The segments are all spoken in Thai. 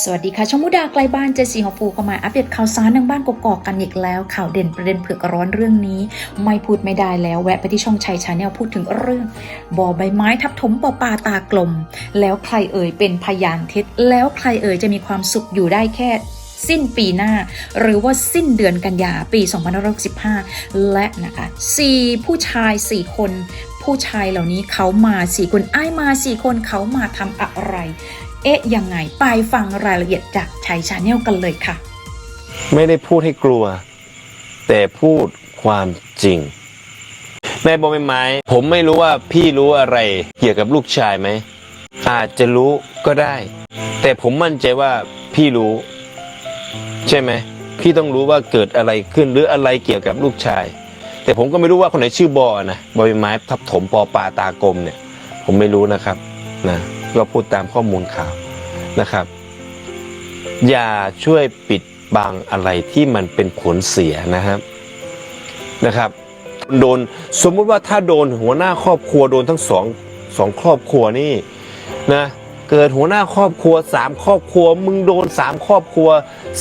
สวัสดีค่ะช่องมุดาไกลบ้านเจสีฮอฟูเข้ามาอัปเดตข่าวสารทางบ้านกกอกกันอีกแล้ว ข่าวเด่นประเด็นเผือกร้อนเรื่องนี้ ไม่พูดไม่ได้แล้วแวะไปที่ช่องชัยชาแนลพูดถึงเรื่องบ่อใบไม้ทับถมปอปลาตากลม แล้วใครเอ่ยเป็นพยานเท็จ แล้วใครเอ่ยจะมีความสุขอยู่ได้แค่สิ้นปีหน้า หรือว่าสิ้นเดือนกันยาปี 2565 และนะคะ 4 ผู้ชาย 4 คน ผู้ชายเหล่านี้เขามาสี่คนไอ้มาสี่คนเขามาทำอะไร เอ๊ะยังไงไปฟังรายละเอียดจากชัยชาแนลกันเลยค่ะ ไม่ได้พูดให้กลัว แต่พูดความจริงในบอใบไม้ ผมไม่รู้ว่าพี่รู้อะไรเกี่ยวกับลูกชายไหม อาจจะรู้ก็ได้ แต่ผมมั่นใจว่าพี่รู้ ใช่ไหม พี่ต้องรู้ว่าเกิดอะไรขึ้นหรืออะไรเกี่ยวกับลูกชาย แต่ผมก็ไม่รู้ว่าคนไหนชื่อบอนะบอไม้ทับถมปอปาตากลมเนี่ย ผมไม่รู้นะครับนะ ก็พูดตามข้อมูลข่าวนะครับ อย่าช่วยปิดบังอะไรที่มันเป็นผลเสียนะครับนะครับ โดนสมมุติว่าถ้าโดนหัวหน้าครอบครัวโดนทั้งสองสองครอบครัวนี่นะเกิดหัวหน้าครอบครัวสามครอบครัว มึงโดนสามครอบครัว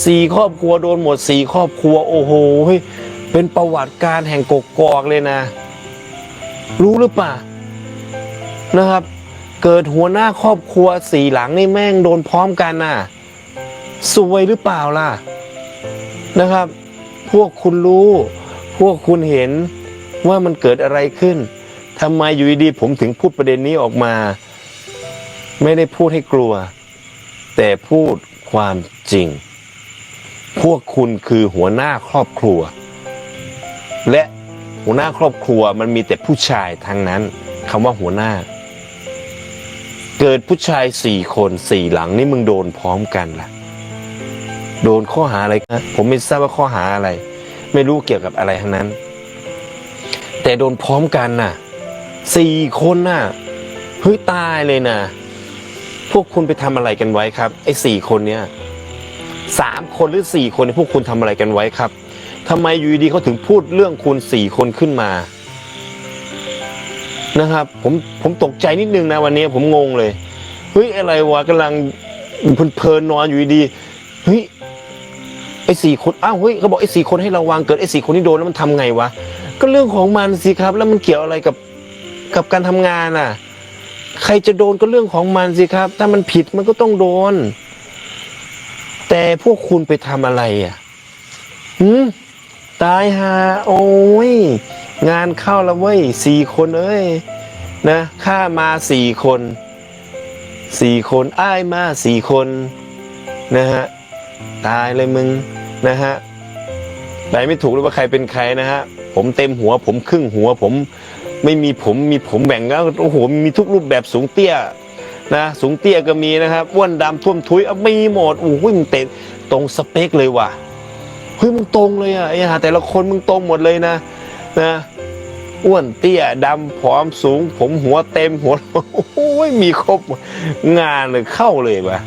สี่ครอบครัวโดนหมดสี่ครอบครัว โอ้โหเฮ้ยเป็นประวัติการแห่งกกอกเลยนะ รู้หรือเปล่านะครับ เกิดหัวหน้าครอบครัวสี่หลังนี่แม่งโดนพร้อมกันน่ะสวยหรือเปล่าล่ะนะครับ พวกคุณรู้ พวกคุณเห็นว่ามันเกิดอะไรขึ้นทำไมอยู่ดีๆผมถึงพูดประเด็นนี้ออกมา ไม่ได้พูดให้กลัว แต่พูดความจริง พวกคุณคือหัวหน้าครอบครัว และหัวหน้าครอบครัวมันมีแต่ผู้ชายทั้งนั้นคำว่าหัวหน้า เกิดผู้ชายสี่คนสี่หลังนี่มึงโดนพร้อมกันล่ะ โดนข้อหาอะไรนะผมไม่ทราบว่าข้อหาอะไร ไม่รู้เกี่ยวกับอะไรทั้งนั้น แต่โดนพร้อมกันน่ะสี่คนน่ะเฮ้ยตายเลยนะพวกคุณไปทำอะไรกันไว้ครับไอ้สี่คนเนี้ยสามคนหรือสี่คนนี่พวกคุณทำอะไรกันไว้ครับทำไมอยู่ดีเขาถึงพูดเรื่องคุณสี่คนขึ้นมา นะครับ ผมผมตกใจนิดนึงนะวันนี้ผมงงเลยเฮ้ยอะไรวะกำลังเพลินนอนอยู่ดีเฮ้ยไอ้สี่คนอ้าวเฮ้ยเขาบอกไอ้สี่คนให้ระวังเกิดไอ้สี่คนที่โดนแล้วมันทำไงวะก็เรื่องของมันสิครับ แล้วมันเกี่ยวอะไรกับกับการทำงานอะ ใครจะโดนก็เรื่องของมันสิครับ ถ้ามันผิดมันก็ต้องโดน แต่พวกคุณไปทำอะไรอะหืมตายฮาโอ้ย งานเข้าแล้วเว้ยสี่คนเอ้ยนะข้ามาสี่คนสี่คนอ้ายมาสี่คนนะฮะตายเลยมึงนะฮะไปไม่ถูกเลยว่าใครเป็นใครนะฮะผมเต็มหัว ผมครึ่งหัว ผมไม่มีผมมีผมแบ่งแล้วโอ้โหมีทุกรูปแบบสูงเตี้ยนะสูงเตี้ยก็มีนะครับอ้วนดำท่วมทุยเอามีหมดโอ้โหมึงเต็มตรงสเปคเลยว่ะเฮ้ยมึงตรงเลยอะไอ้ห่าแต่ละคนมึงตรงหมดเลยนะ นะอ้วนเตี้ยดำผอมสูง ผมหัวเต็มหัวโอ้ยมีครบงานเลยเข้าเลยว่ะ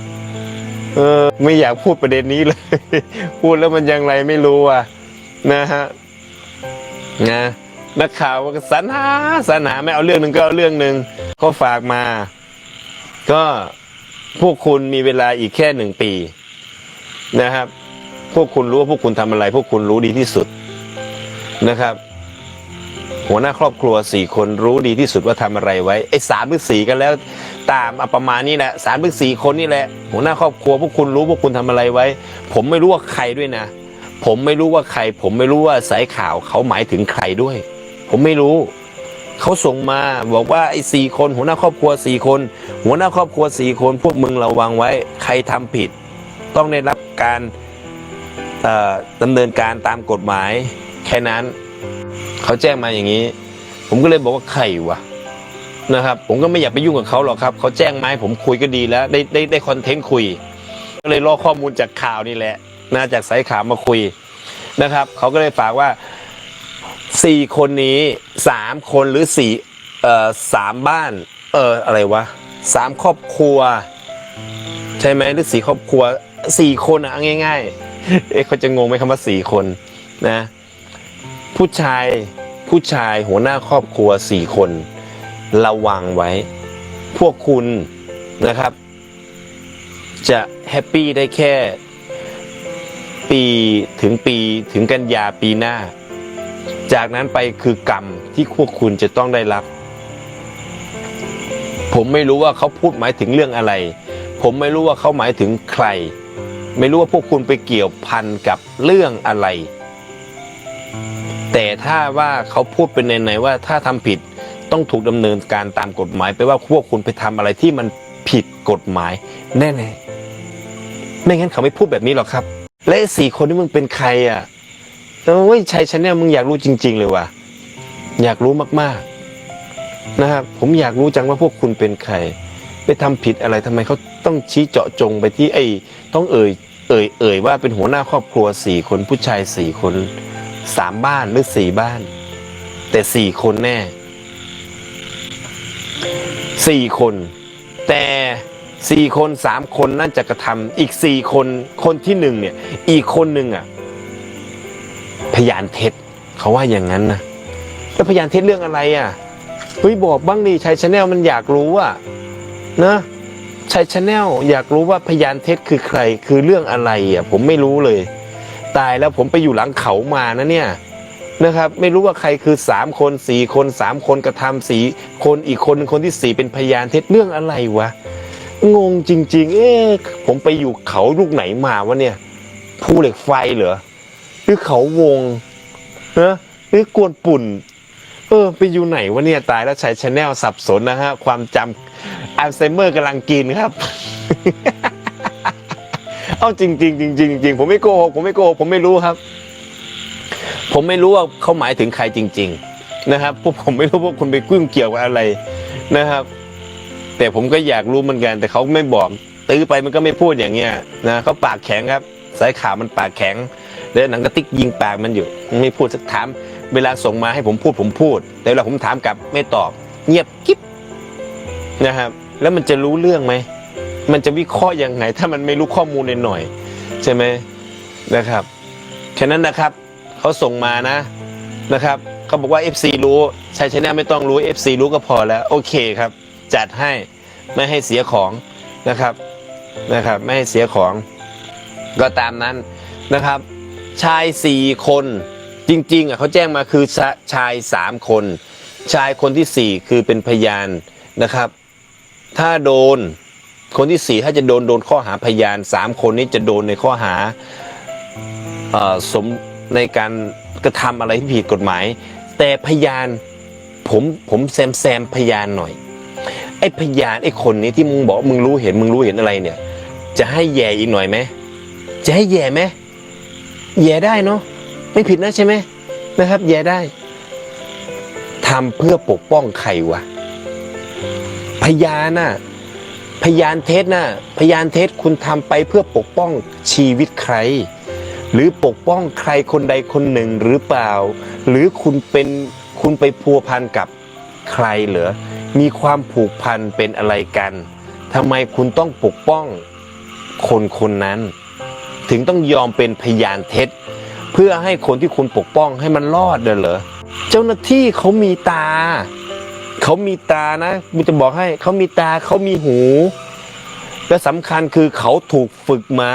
เออ ไม่อยากพูดประเด็นนี้เลย พูดแล้วมันยังไรไม่รู้อะ นะฮะนะนักข่าวก็สรรหาสรรหาไม่เอาเรื่องหนึ่งก็เอาเรื่องหนึ่งเขาฝากมา ก็พวกคุณมีเวลาอีกแค่หนึ่งปี นะครับ พวกคุณรู้ว่าพวกคุณทำอะไร พวกคุณรู้ดีที่สุดนะครับ หัวหน้าครอบครัวสี่คนรู้ดีที่สุดว่าทำอะไรไว้ไอ้สามหรือสี่กันแล้ว ตามเอาประมาณนี้แหละสามหรือสี่คนนี่แหละ หัวหน้าครอบครัวพวกคุณรู้พวกคุณทำอะไรไว้ ผมไม่รู้ว่าใครด้วยนะ ผมไม่รู้ว่าใคร ผมไม่รู้ว่าสายข่าวเขาหมายถึงใครด้วย ผมไม่รู้เขาส่งมาบอกว่าไอ้สี่คน หัวหน้าครอบครัวสี่คน หัวหน้าครอบครัวสี่คน พวกมึงระวังไว้ ใครทำผิด ต้องได้รับการดำเนินการตามกฎหมายแค่นั้น เขาแจ้งมาอย่างนี้ ผมก็เลยบอกว่าใครวะนะครับ ผมก็ไม่อยากไปยุ่งกับเขาหรอกครับเขาแจ้งมาให้ผมคุยก็ดีแล้ว ได้ได้ได้คอนเทนต์คุย ก็เลยรอข้อมูลจากข่าวนี่แหละนะจากสายข่าวมาคุยนะครับเขาก็เลยฝากว่าสี่คนนี้สามคนหรือสี่เอ่อสามบ้าน เอออะไรวะสามครอบครัว ใช่ไหมหรือสี่ครอบครัวสี่คนอะง่ายๆเอ๊ะเขาจะงงไหมคำว่าสี่คนนะ ผู้ชายผู้ชายหัวหน้าครอบครัวสี่คนระวังไว้ พวกคุณนะครับ จะแฮปปี้ได้แค่ ปีถึงปีถึงกันยาปีหน้า จากนั้นไปคือกรรมที่พวกคุณจะต้องได้รับ ผมไม่รู้ว่าเขาพูดหมายถึงเรื่องอะไร ผมไม่รู้ว่าเขาหมายถึงใคร ไม่รู้ว่าพวกคุณไปเกี่ยวพันกับเรื่องอะไร แต่ถ้าว่าเขาพูดเป็นในๆว่าถ้าทำผิดต้องถูกดำเนินการตามกฎหมายแปว่าพวกคุณไปทำอะไรที่มันผิดกฎหมายแน่ๆไม่งั้นเขาไม่พูดแบบนี้หรอกครับ และสี่คนที่มึงเป็นใครอะโอ้ยชัยชาแนลมึงอยากรู้จริง ๆ เลยว่ะอยากรู้มากๆนะครับผมอยากรู้จังว่าพวกคุณเป็นใคร ไปทำผิดอะไรทำไมเขาต้องชี้เจาะจงไปที่ไอ้ต้องเอ่ยเอ่ยเอ่ยว่าเป็นหัวหน้าครอบครัวสี่คนผู้ชายสี่คน สามบ้านหรือสี่บ้าน แต่สี่คนแน่สี่คน แต่สี่คนสามคนน่าจะกระทำอีกสี่คนคนที่หนึ่งเนี่ย อีกคนหนึ่งอะ พยานเท็จเขาว่าอย่างนั้นนะแล้วพยานเท็จเรื่องอะไรอะเฮ้ยบอกบ้างดิชัยชาแนลมันอยากรู้อะนะชัยชาแนลอยากรู้ว่าพยานเท็จคือใคร คือเรื่องอะไรอะ ผมไม่รู้เลย ตายแล้วผมไปอยู่หลังเขามานะเนี่ยนะครับ ไม่รู้ว่าใครคือสามคนสี่คนสามคนกระทำสี่คนอีกคนหนึ่งคนที่สี่เป็นพยานเท็จเรื่องอะไรวะงงจริง ๆ เอ๊ะผมไปอยู่เขาลูกไหนมาวะเนี่ยภูเหล็กไฟเหรอหรือเขาวงนะหรือกวนปุ่น เออ ไปอยู่ไหนวะเนี่ยตายแล้วใช้ชแนลสับสนนะฮะ ความจำอัลไซเมอร์กำลังกินครับ เอาจริงๆจริงจริงผมไม่โกหกผมไม่โกหกผมไม่รู้ครับ ผมไม่รู้ว่าเขาหมายถึงใครจริง ๆ นะครับพวกผมไม่รู้ว่าคุณไปกุ้งเกี่ยวกับอะไรนะครับ แต่ผมก็อยากรู้เหมือนกัน แต่เขาไม่บอก ตื้อไปมันก็ไม่พูดอย่างเงี้ยนะเขาปากแข็งครับ สายข่าวมันปากแข็งแล้วหนังกระติกยิงปากมันอยู่ไม่พูดสักถาม เวลาส่งมาให้ผมพูดผมพูด แต่เวลาผมถามกลับไม่ตอบ เงียบกิ๊บนะครับ แล้วมันจะรู้เรื่องไหม มันจะวิเคราะห์ยังไง ถ้ามันไม่รู้ข้อมูลหน่อยๆใช่ไหมนะครับแค่นั้นนะครับเขาส่งมานะนะครับเขาบอกว่า FC รู้ชายชนะไม่ต้องรู้ FC รู้ก็พอแล้ว โอเคครับ จัดให้ไม่ให้เสียของนะครับนะครับ ไม่ให้เสียของ ก็ตามนั้นนะครับ ชายสี่คนจริงๆอะเขาแจ้งมาคือชาชายสามคน ชายคนที่สี่คือเป็นพยานนะครับ ถ้าโดน คนที่สี่ถ้าจะโดนโดนข้อหาพยานสามคนนี้จะโดนในข้อหาอสมในการกระทำอะไรที่ผิดกฎหมาย แต่พยานผมผมแซมแซมพยานหน่อยไอ้พยานไอ้คนนี้ที่มึงบอกมึงรู้เห็นมึงรู้เห็นอะไรเนี่ย จะให้แย่อีกหน่อยไหมจะให้แย่ไหมแย่ได้เนาะไม่ผิดนะใช่ไหมนะครับ แย่ได้ทำเพื่อปกป้องใครวะพยานน่ะ พยานเท็จน่ะพยานเท็จคุณทำไปเพื่อปกป้องชีวิตใคร หรือปกป้องใครคนใดคนหนึ่งหรือเปล่า หรือคุณเป็นคุณไปพัวพันกับใครเหรอมีความผูกพันเป็นอะไรกันทำไมคุณต้องปกป้องคนคนนั้น ถึงต้องยอมเป็นพยานเท็จ เพื่อให้คนที่คุณปกป้องให้มันรอดเด้อเหรอเจ้าหน้าที่เขามีตา เขามีตานะกูจะบอกให้เขามีตาเขามีหู และสำคัญคือเขาถูกฝึกมา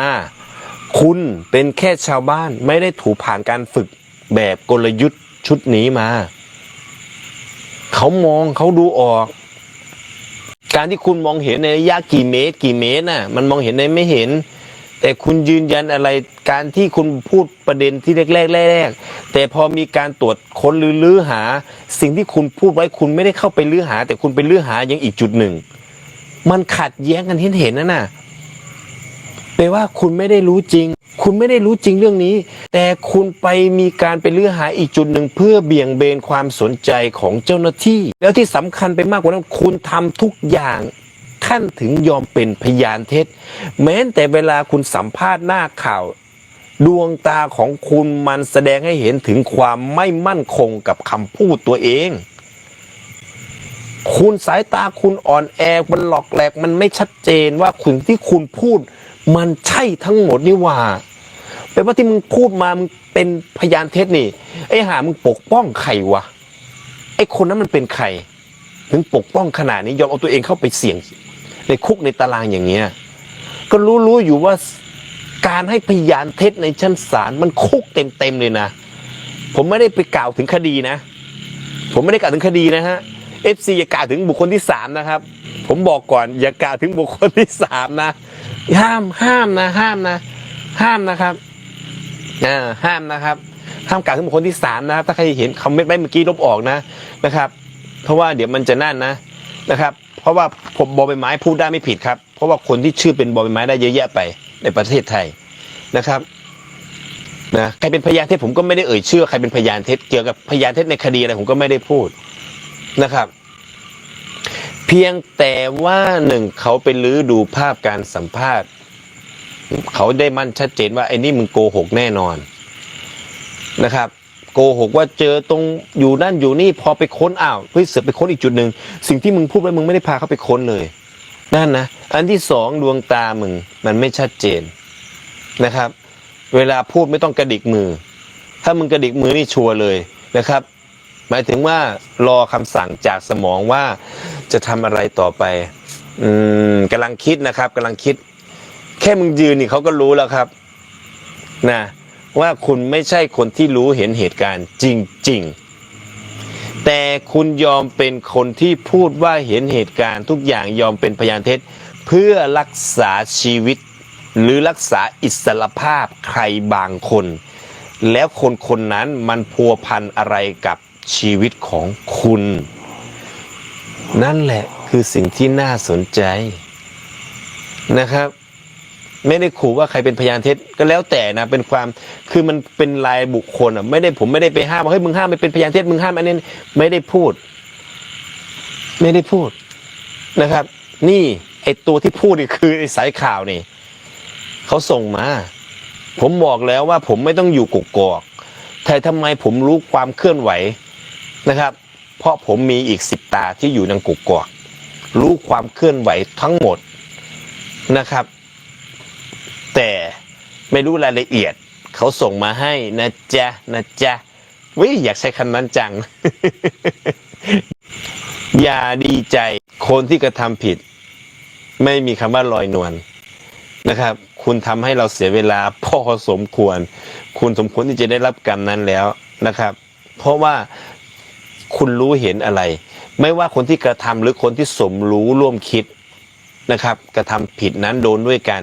คุณเป็นแค่ชาวบ้านไม่ได้ถูกผ่านการฝึกแบบกลยุทธ์ชุดนี้มา เขามองเขาดูออก การที่คุณมองเห็นในระยะกี่เมตร กี่เมตรน่ะ มันมองเห็นในไม่เห็น แต่คุณยืนยันอะไรการที่คุณพูดประเด็นที่แรกๆแรกๆแต่พอมีการตรวจค้นหรือลื้อหา สิ่งที่คุณพูดไว้คุณไม่ได้เข้าไปลื้อหา แต่คุณไปลื้อหายังอีกจุดหนึ่ง มันขัดแย้งกันเห็นเห็นๆนะน่ะแปลว่าคุณไม่ได้รู้จริง คุณไม่ได้รู้จริงเรื่องนี้ แต่คุณไปมีการไปลื้อหาอีกจุดหนึ่งเพื่อเบี่ยงเบนความสนใจของเจ้าหน้าที่ แล้วที่สำคัญไปมากกว่านั้นคุณทำทุกอย่าง ขั้นถึงยอมเป็นพยานเท็จ แม้แต่เวลาคุณสัมภาษณ์หน้าข่าว ดวงตาของคุณมันแสดงให้เห็นถึงความไม่มั่นคงกับคำพูดตัวเอง คุณสายตาคุณอ่อนแอมันหลอกแหลกมันไม่ชัดเจนว่าคุณที่คุณพูด มันใช่ทั้งหมดนี่ว่าแปลว่าที่มึงพูดมามึงเป็นพยานเท็จนี่ ไอ้หามึงปกป้องใครวะไอ้คนนั้นมันเป็นใคร ถึงปกป้องขนาดนี้ยอมเอาตัวเองเข้าไปเสี่ยง ในคุกในตารางอย่างเงี้ยก็รู้รู้อยู่ว่าการให้พยานเท็จในชั้นศาลมันคุกเต็มเต็มๆเลยนะ ผมไม่ได้ไปกล่าวถึงคดีนะ ผมไม่ได้กล่าวถึงคดีนะฮะเอฟซีอย่ากล่าวถึงบุคคลที่สามนะครับ ผมบอกก่อนอย่ากล่าวถึงบุคคลที่สามนะ ห้ามห้ามนะ ห้ามนะ ห้ามนะครับอ่าห้ามนะครับห้ามกล่าวถึงบุคคลที่สามนะครับ ถ้าใครเห็นคอมเมนต์ไว้เมื่อกี้ลบออกนะนะครับ เพราะว่าเดี๋ยวมันจะนั่นนะนะครับ เพราะว่าผมบอใบไม้พูดได้ไม่ผิดครับ เพราะว่าคนที่ชื่อเป็นบอใบไม้ได้เยอะแยะไปในประเทศไทยนะครับนะใครเป็นพยานเท็จผมก็ไม่ได้เอ่ยชื่อใครเป็นพยานเท็จเกี่ยวกับพยานเท็จในคดีอะไรผมก็ไม่ได้พูดนะครับ เพียงแต่ว่าหนึ่งเขาไปลื้อดูภาพการสัมภาษณ์ เขาได้มั่นชัดเจนว่าไอ้นี่มึงโกหกแน่นอนนะครับ โกหกว่าเจอตรงอยู่นั่นอยู่นี่พอไปค้นอ้าวเฮ้ยเสือไปค้นอีกจุดหนึ่งสิ่งที่มึงพูดไว้มึงไม่ได้พาเขาไปค้นเลยนั่นนะอันที่สองดวงตามึงมันไม่ชัดเจนนะครับ เวลาพูดไม่ต้องกระดิกมือ ถ้ามึงกระดิกมือนี่ชัวร์เลยนะครับ หมายถึงว่ารอคำสั่งจากสมองว่าจะทำอะไรต่อไป อืมกำลังคิดนะครับกำลังคิด แค่มึงยืนนี่เขาก็รู้แล้วครับนะ ว่าคุณไม่ใช่คนที่รู้เห็นเหตุการณ์จริง ๆ แต่คุณยอมเป็นคนที่พูดว่าเห็นเหตุการณ์ทุกอย่างยอมเป็นพยานเท็จ เพื่อรักษาชีวิต หรือรักษาอิสรภาพใครบางคน แล้วคนคนนั้นมันพัวพันอะไรกับชีวิตของคุณ นั่นแหละคือสิ่งที่น่าสนใจนะครับ ไม่ได้ขู่ว่าใครเป็นพยานเท็จก็แล้วแต่นะเป็นความคือมันเป็นรายบุคคลอะไม่ได้ผมไม่ได้ไปห้ามว่าเฮ้ยมึงห้ามไม่เป็นพยานเท็จมึงห้ามอันนี้ไม่ได้พูด ไม่ได้พูดนะครับ นี่ไอตัวที่พูดนี่คือไอสายข่าวนี่เขาส่งมา ผมบอกแล้วว่าผมไม่ต้องอยู่กกอกแต่ทำไมผมรู้ความเคลื่อนไหวนะครับ เพราะผมมีอีกสิบตาที่อยู่ในกกอกรู้ความเคลื่อนไหวทั้งหมดนะครับ แต่ไม่รู้รายละเอียดเขาส่งมาให้นะจ๊ะนะจ๊ะวิอยากใช้คำนั้นจัง อย่าดีใจคนที่กระทำผิด ไม่มีคำว่าลอยนวลนะครับ คุณทำให้เราเสียเวลาพอสมควร คุณสมควรที่จะได้รับกรรมนั้นแล้วนะครับ เพราะว่าคุณรู้เห็นอะไร ไม่ว่าคนที่กระทำหรือคนที่สมรู้ร่วมคิดนะครับ กระทำผิดนั้นโดนด้วยกัน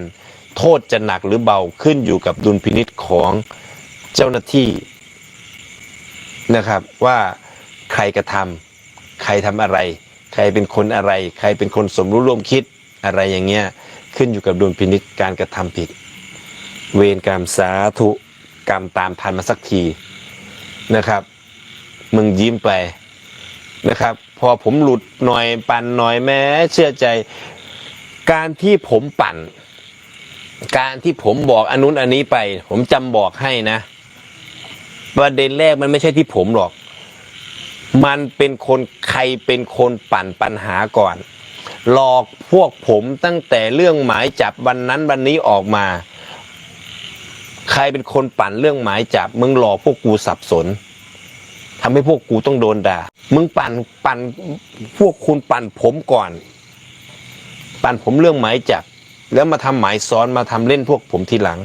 โทษจะหนักหรือเบาขึ้นอยู่กับดุลพินิษของเจ้าหน้าที่นะครับว่าใครกระทำใครทำอะไร ใครเป็นคนอะไร ใครเป็นคนสมรู้ร่วมคิดอะไรอย่างเงี้ยขึ้นอยู่กับดุลพินิษการกระทำผิด เวรกรรมสาธุกรรมตามทันมาสักทีนะครับ มึงยิ้มไปนะครับ พอผมหลุดหน่อยปั่นหน่อยแม้ เชื่อใจการที่ผมปั่น การที่ผมบอกอนุนอันนี้ไป ผมจำบอกให้นะ ประเด็นแรกมันไม่ใช่ที่ผมหรอก มันเป็นคนใครเป็นคนปั่นปัญหาก่อน หลอกพวกผมตั้งแต่เรื่องหมายจับวันนั้นวันนี้ออกมา ใครเป็นคนปั่นเรื่องหมายจับ มึงหลอกพวกกูสับสนทำให้พวกกูต้องโดนด่า มึงปั่นปั่นพวกคุณปั่นผมก่อน ปั่นผมเรื่องหมายจับ แล้วมาทำหมายซ้อนมาทำเล่นพวกผมทีหลัง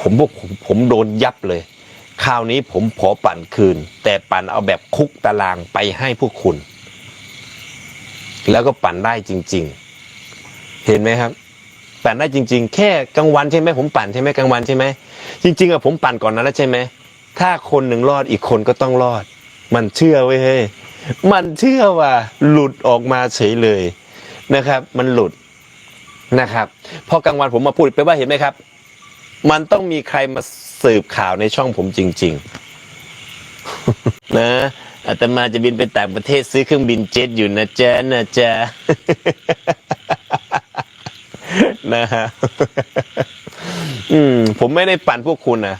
ผมพวกผมผมโดนยับเลย คราวนี้ผมขอปั่นคืน แต่ปั่นเอาแบบคุกตารางไปให้พวกคุณ แล้วก็ปั่นได้จริง ๆ เห็นไหมครับ ปั่นได้จริง ๆ แค่กลางวันใช่ไหมผมปั่นใช่ไหมกลางวันใช่ไหมจริง ๆอะผมปั่นก่อนนั้นแล้วใช่ไหมถ้าคนหนึ่งรอดอีกคนก็ต้องรอด มันเชื่อเว้ยเฮ้ยมันเชื่อว่าหลุดออกมาเฉยเลยนะครับ มันหลุด นะครับพอกลางวันผมมาพูดไปว่าเห็นไหมครับ มันต้องมีใครมาสืบข่าวในช่องผมจริง ๆ นะอาตมาจะบินไปต่างประเทศซื้อเครื่องบินเจ็ตอยู่นะจ๊ะนะจ๊ะนะฮะอืม ผมไม่ได้ปั่นพวกคุณนะ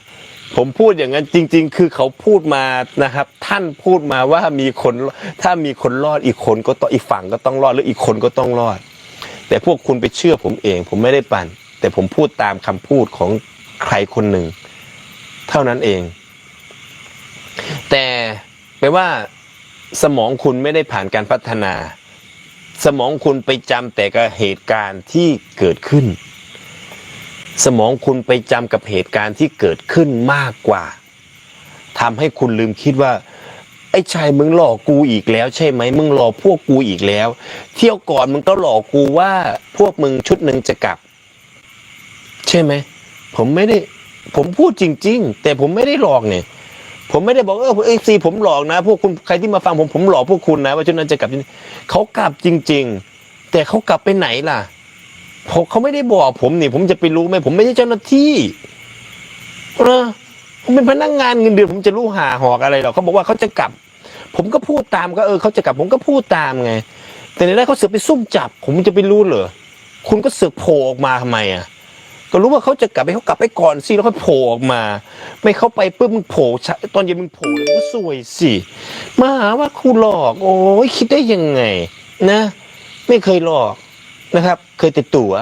ผมพูดอย่างนั้นจริง ๆ คือเขาพูดมานะครับ ท่านพูดมาว่ามีคน ถ้ามีคนรอดอีกคนก็ต้องอีกฝั่งก็ต้องรอดหรืออีกคนก็ต้องรอด แต่พวกคุณไปเชื่อผมเอง ผมไม่ได้ปั่น แต่ผมพูดตามคำพูดของใครคนหนึ่ง เท่านั้นเอง แต่แปลว่าสมองคุณไม่ได้ผ่านการพัฒนา สมองคุณไปจำแต่กับเหตุการณ์ที่เกิดขึ้น สมองคุณไปจำกับเหตุการณ์ที่เกิดขึ้นมากกว่าทำให้คุณลืมคิดว่า ไอ้ชายมึงหลอกกูอีกแล้วใช่ไหมมึงหลอกพวกกูอีกแล้ว เที่ยวก่อนมึงก็หลอกกูว่าพวกมึงชุดหนึ่งจะกลับ ใช่ไหมผมไม่ได้ ผมพูดจริง ๆ แต่ผมไม่ได้หลอกเนี่ย ผมไม่ได้บอกเออเอซีผมหลอกนะ พวกคุณใครที่มาฟังผมผมหลอกพวกคุณนะ ว่าชุดนั้นจะกลับเขากลับจริง ๆ แต่เขากลับไปไหนล่ะผมเขาไม่ได้บอกผมนี่ ผมจะไปรู้ไหมผมไม่ใช่เจ้าหน้าที่เออผมเป็นพนักงานเงินเดือนผมจะรู้หาหอกอะไรหรอกเขาบอกว่าเขาจะกลับ ผมก็พูดตามก็เออเขาจะกลับผมก็พูดตามไง แต่ในแรกเขาเสือกไปซุ่มจับ ผมจะไปรู้เหรอคุณก็เสือกโผล่ออกมาทำไมอะก็รู้ว่าเขาจะกลับไปเขากลับไปก่อนสิแล้วค่อยโผล่ออกมา ไม่เข้าไปปุ๊บมึงโผล่ชะตอนเย็นมึงโผล่เลยก็สวยสิมาหาว่าครูหลอก โอ้ยคิดได้ยังไง นะ ไม่เคยหลอกนะครับ เคยแต่ตั๋ว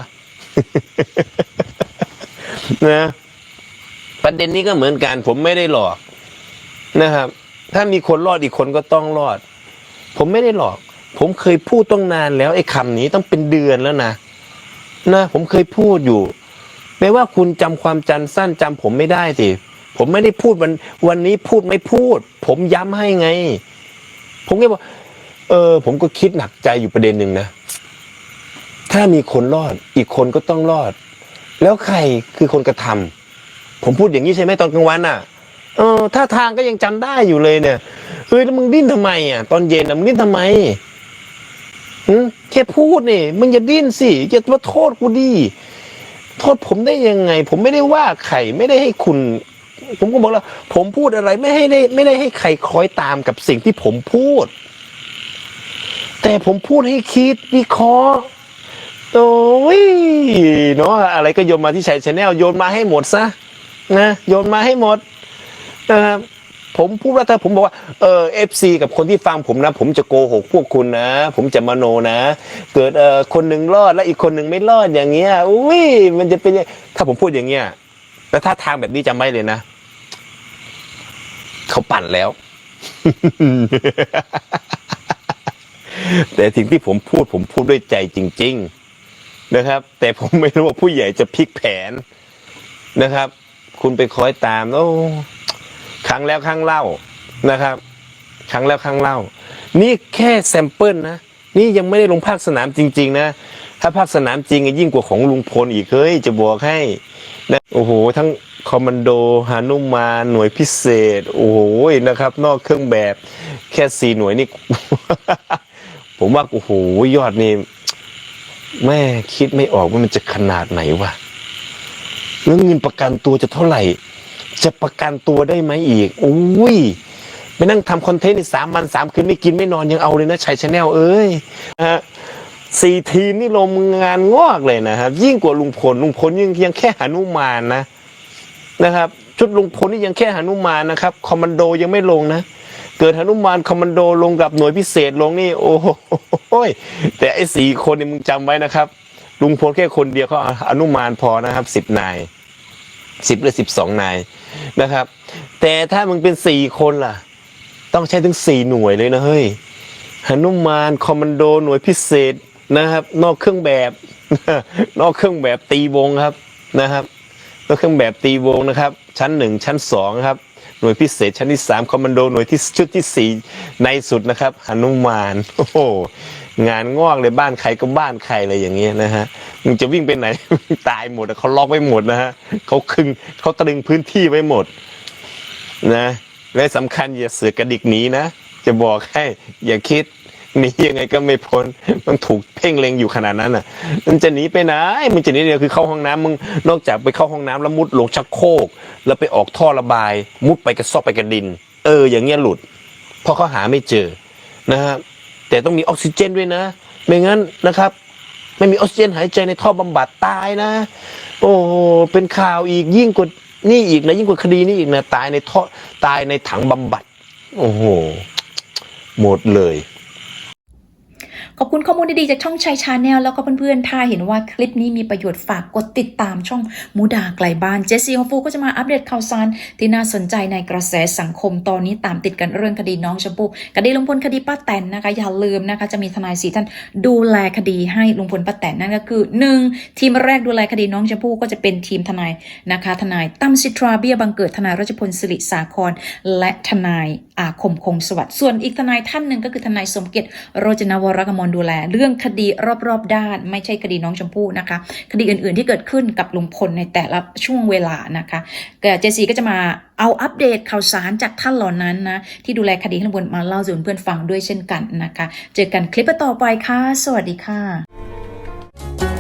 นะประเด็นนี้ก็เหมือนกัน ผมไม่ได้หลอกนะครับ ถ้ามีคนรอดอีกคนก็ต้องรอด ผมไม่ได้หลอก ผมเคยพูดต้องนานแล้วไอ้คำนี้ต้องเป็นเดือนแล้วนะนะผมเคยพูดอยู่ไม่ว่าคุณจำความจันสั้นจำผมไม่ได้สิผมไม่ได้พูดวันวันนี้พูดไม่พูด ผมย้ำให้ไง ผมก็บอกเออ ผมก็คิดหนักใจอยู่ประเด็นหนึ่งนะ ถ้ามีคนรอด อีกคนก็ต้องรอด แล้วใครคือคนกระทำผมพูดอย่างนี้ใช่ไหมตอนกลางวันอะ เออท่าทางก็ยังจำได้อยู่เลยเนี่ยเฮ้ยแล้วมึงดิ้นทำไมอะตอนเย็นอะมึงดิ้นทำไมหืมแค่พูดนี่มึงอย่าดิ้นสิอย่ามาโทษกูดิโทษผมได้ยังไง ผมไม่ได้ว่าใครไม่ได้ให้คุณ ผมก็บอกแล้ว ผมพูดอะไรไม่ให้ได้ ไม่ได้ให้ใครคอยตามกับสิ่งที่ผมพูด แต่ผมพูดให้คิดวิเคราะห์โอ้ยเนาะอะไรก็โยนมาที่ชัยชาแนลโยนมาให้หมดซะนะโยนมาให้หมด นะครับผมพูดว่าถ้าผมบอกว่าเออเอฟซีกับคนที่ฟังผมนะ ผมจะโกหกพวกคุณนะ ผมจะมโนนะ เกิดเออคนหนึ่งรอดแล้วอีกคนหนึ่งไม่รอดอย่างเงี้ยอุ้ยมันจะเป็นยังถ้าผมพูดอย่างเงี้ยแล้วถ้าทางแบบนี้จำไว้เลยนะเขาปั่นแล้ว แต่สิ่งที่ผมพูดผมพูดด้วยใจจริง ๆนะครับ แต่ผมไม่รู้ว่าผู้ใหญ่จะพลิกแผนนะครับ คุณไปคอยตามโอ้ว ครั้งแล้วครั้งเล่านะครับ ครั้งแล้วครั้งเล่า นี่แค่แซมเปิลนะ นี่ยังไม่ได้ลงภาคสนามจริง ๆ นะ ถ้าภาคสนามจริงยิ่งกว่าของลุงพลอีกเฮ้ยจะบอกให้นะโอ้โห ทั้งคอมมานโดฮานุมานหน่วยพิเศษ โอ้โหนะครับ นอกเครื่องแบบแค่สี่หน่วยนี่ ผมว่าโอ้โหยอดนี่แม่คิดไม่ออกว่ามันจะขนาดไหนวะแล้วเงินประกันตัวจะเท่าไหร่ จะประกันตัวได้ไหมอีกโอ้ยไปนั่งทำคอนเทนต์ในสามวันสามคืนไม่กินไม่นอนยังเอาเลยนะชัยชาแนลเอ้ยนะฮะสี่ทีมนี่ลงงานงอกเลยนะครับ ยิ่งกว่าลุงพลลุงพลยังยังแค่หนุมานนะนะครับ ชุดลุงพลนี่ยังแค่หนุมานนะครับคอมมานโดยังไม่ลงนะเกิดหนุมานคอมมานโดลงกับหน่วยพิเศษลงนี่โอ้โหแต่ไอ้สี่คนนี่มึงจำไว้นะครับ ลุงพลแค่คนเดียวเขาอนุมานพอนะครับสิบนายสิบหรือสิบสองนาย นะครับ แต่ถ้ามึงเป็นสี่คนล่ะ ต้องใช้ถึงสี่หน่วยเลยนะเฮ้ยหนุมานคอมมานโดหน่วยพิเศษนะครับ นอกเครื่องแบบ นอกเครื่องแบบตีวงครับนะครับนอกเครื่องแบบตีวงนะครับ ชั้นหนึ่งชั้นสองครับหน่วยพิเศษชั้นที่สามคอมมานโดหน่วยที่ชุดที่สี่ในสุดนะครับหนุมานโอ้โห งานงอกเลยบ้านใครก็บ้านใครเลยอย่างเงี้ยนะฮะมึงจะวิ่งไปไหนตายหมดเขาล็อกไว้หมดนะฮะเขาคึงเขาตรึงพื้นที่ไว้หมดนะและสำคัญอย่าเสือกกระดิกหนีนะจะบอกให้อย่าคิดหนียังไงก็ไม่พ้นมันถูกเพ่งเล็งอยู่ขนาดนั้นอะ มันจะหนีไปไหนมันจะหนีเดียวคือเข้าห้องน้ำมึงนอกจากไปเข้าห้องน้ำแล้วมุดลงชักโครกแล้วไปออกท่อระบาย มุดไปกระซอกไปกระดิน เออ อย่างเงี้ยหลุดเพราะเขาหาไม่เจอนะฮะ แต่ต้องมีออกซิเจนด้วยนะ ไม่งั้นนะครับ ไม่มีออกซิเจนหายใจในท่อบำบัดตายนะ โอ้เป็นข่าวอีกยิ่งกว่านี่อีกนะยิ่งกว่าคดีนี่อีกนะตายในท่อตายในถังบำบัด โอ้โหหมดเลย อบคุณข้อมูลดีๆจากช่องชัยชาแนลแล้วก็เพื่อนๆ ถ้าเห็นว่าคลิปนี้มีประโยชน์ฝากกดติดตามช่องมูดาไกลบ้าน เจสซี่ฮอฟฟูก็จะมาอัปเดตข่าวสารที่น่าสนใจในกระแสสังคมตอนนี้ตามติดกันเรื่องคดีน้องชมพู่คดีลุงพลคดีป้าแตนนะคะ อย่าลืมนะคะจะมีทนายสีท่านดูแลคดีให้ลุงพลป้าแตนนั่นก็คือ 1. ทีมแรกดูแลคดีน้องชมพู่ก็จะเป็นทีมทนายนะคะ ทนายตั้มสิทราเบียบังเกิดทนายรัชพลสิริสาครและทนายอาคมคงสวัสดิ์ส่วนอีกทนายท่านหนึ่งก็คือทนายสมเกียรติโรจนวรกมลดูแล เรื่องคดีรอบๆด้าน ไม่ใช่คดีน้องชมพู่นะคะ คดีอื่นๆที่เกิดขึ้นกับลุงพลในแต่ละช่วงเวลานะคะเจซีก็จะมาเอาอัปเดตข่าวสารจากท่านเหล่านั้นนะ ที่ดูแลคดีให้ลุงพลมาเล่าสู่เพื่อนฟังด้วยเช่นกันนะคะ เจอกันคลิปต่อไปค่ะ สวัสดีค่ะ